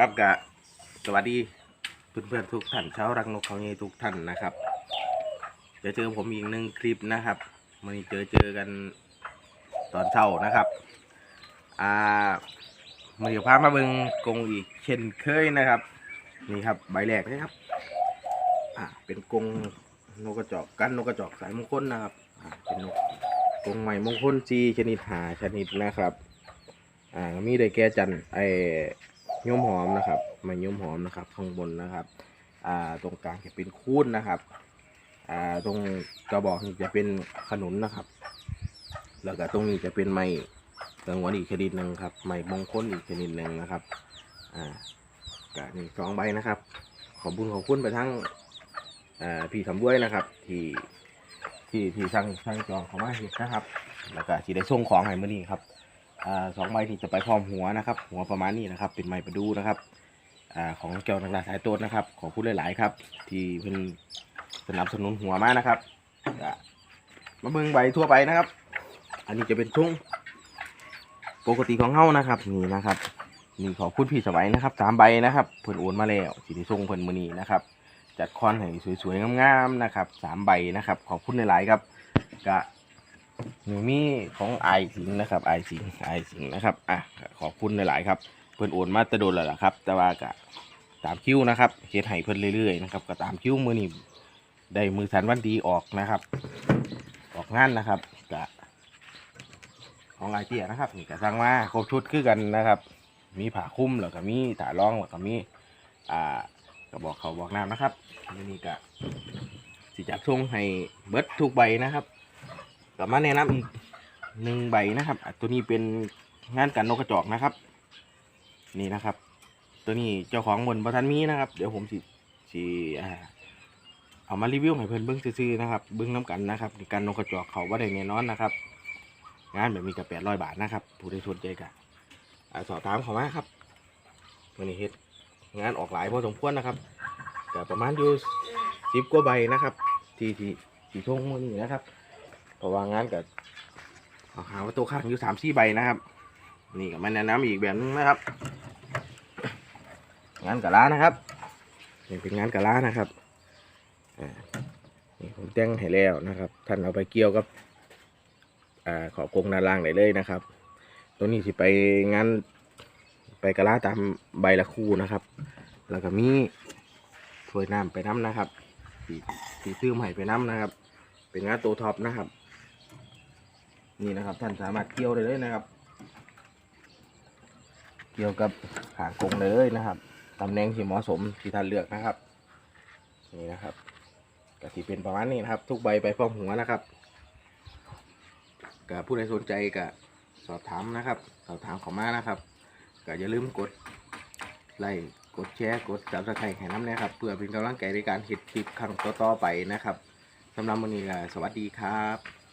ครับกะสวัสดีเพื่อนๆทุกท่านชาวรักนกเขาใหญ่ทุกท่านนะครับจะเจอผมอีกหนึ่งคลิปนะครับวันเจอเจอกันตอนเช้านะครับอ่ามันเดี๋ยวพามาเบิงกรงอีกเช่นเคยนะครับ นี่ครับใบแรกนะครับอ่าเป็นกรงนกกระจอกกันนกกระจอกสายมงคลนะครับอ่าเป็นนกกรงใหม่มงคลจีชนิดหาชนิดนะครับอ่ามีได้แก่จันไอ ยมหอมนะครับไม้ยมหอมนะครับ ข้างบนนะครับอ่าตรงกลางจะเป็นคูนนะครับอ่าตรงกระบอกนี่จะเป็นขนุนนะครับ แล้วก็ตรงนี้จะเป็นไม้ติงวันอีกชนิดหนึ่งครับไม้มงคลอีกชนิดหนึ่งนะครับอ่ากะนี่สองใบนะครับ ขอบคุญขอบคุณไปทั้งอ่าพี่สำด้วยนะครับ ที่ที่ที่สั่งสั่งจองเขามาเห็ดนะครับ แล้วก็ที่ได้ส่งของให้มื่อนี้ครับ อ่าสองใบที่จะไปพร้อมหัวนะครับ หัวประมาณนี้นะครับ เป็นไม้ประดูนะครับอ่าของเกี่ยวนักลาสายโต้นนะครับ ขอพูดหลายๆครับ ที่เป็นสนับสนุนหัวมานะครับก็มาเบิ่งใบทั่วไปนะครับ อันนี้จะเป็นทุ่งปกติของเฮานะครับนี่นะครับนี่ขอบคุณพี่สวัยนะครับสามใบนะครับเพิ่นโอนมาแล้วสิได้ส่งเพิ่นมือนี้นะครับ จัดคอนให้สวยๆงามๆนะครับสามใบนะครับ ขอบคุณหลายๆครับก็ หนูมีของไอสิงนะครับไอสิงไอสิงนะครับอะขอบคุณหลายๆครับเพิ่อนโอนมาตะโดนแล้วล่ะครับ แต่ว่าก็ตามคิวนะครับเฮ็ดให้เพิ่นเรื่อยๆนะครับก็ตามคิวมือนี้ได้มือสันวันดีออกนะครับ ออกงานนะครับก็ของไอเตียนะครับนี่ก็สั่งมาครบชุดคือกันนะครับ มีผ้าคลุมแล้วก็มีถารองแล้วก็มีอ่ากระบอกเขาบอกน้ำนะครับมื้อนี้ก็สิจัดส่งให้เบิดทุกใบนะครับ กลับมาแนะนำอีกหนึ่งใบนะครับตัวนี้เป็นงานกันนกกระจอกนะครับ นี่นะครับ ตัวนี้เจ้าของบนประทันมีนะครับ เดี๋ยวผมสิสิอ่าเอามารีวิวให้เพื่อนเบิ้งซื่อๆนะครับเบิ้งน้ำกันนะครับการนกกระจอกเขาว่าได้แน่นอนนะครับ งานแบบมีกับแปดร้อยบาทนะครับ ผู้ใดสนใจกันอ่าสอบถามเขามาครับวันนี้เฮ็ดงานออกหลายพอสมควรนะครับแต่ประมาณอยู่สิบกว่าใบนะครับ ที่ที่ที่ทงมือนี้นะครับ ราะว่างานกับเอาหาว่าตัวข้างอยู่สามสี่ใบนะครับ นี่ก็มาแนะนำอีกแบบนึงนะครับ งานกะลานะครับนี่เป็นงานกะลานะครับนี่ผมแต่งให้แล้วนะครับ ท่านเอาไปเกี่ยวกับอขอบกรงด้านล่างได้เลยนะครับ ตัวนี้สิไปงานไปกะลาตามใบละคู่นะครับ แล้วก็มีถ้วยน้ำไปน้ำนะครับสีสีซื้อใหม่ไปน้ำนะครับ เป็นงานตัวท็อปนะครับ นี่นะครับ ท่านสามารถเกี่ยวได้เลยนะครับ เกี่ยวกับขากงได้เลยนะครับตำแหน่งที่เหมาะสมที่ท่านเลือกนะครับ นี่นะครับกะทิเป็นประมาณนี้นะครับ ทุกใบไปพร้อมหัวนะครับกับผู้ใดสนใจก็สอบถามนะครับสอบถามเขอมานะครับก็อย่าลืมกดไลค์กดแชร์กดซับสไครต์ให้น้ำนะครับ เพื่อเป็นกำลังใจในการเห็ดคลิปครั้งต่อๆไปนะครับสำหรับวันนี้ก็สวัสดีครับ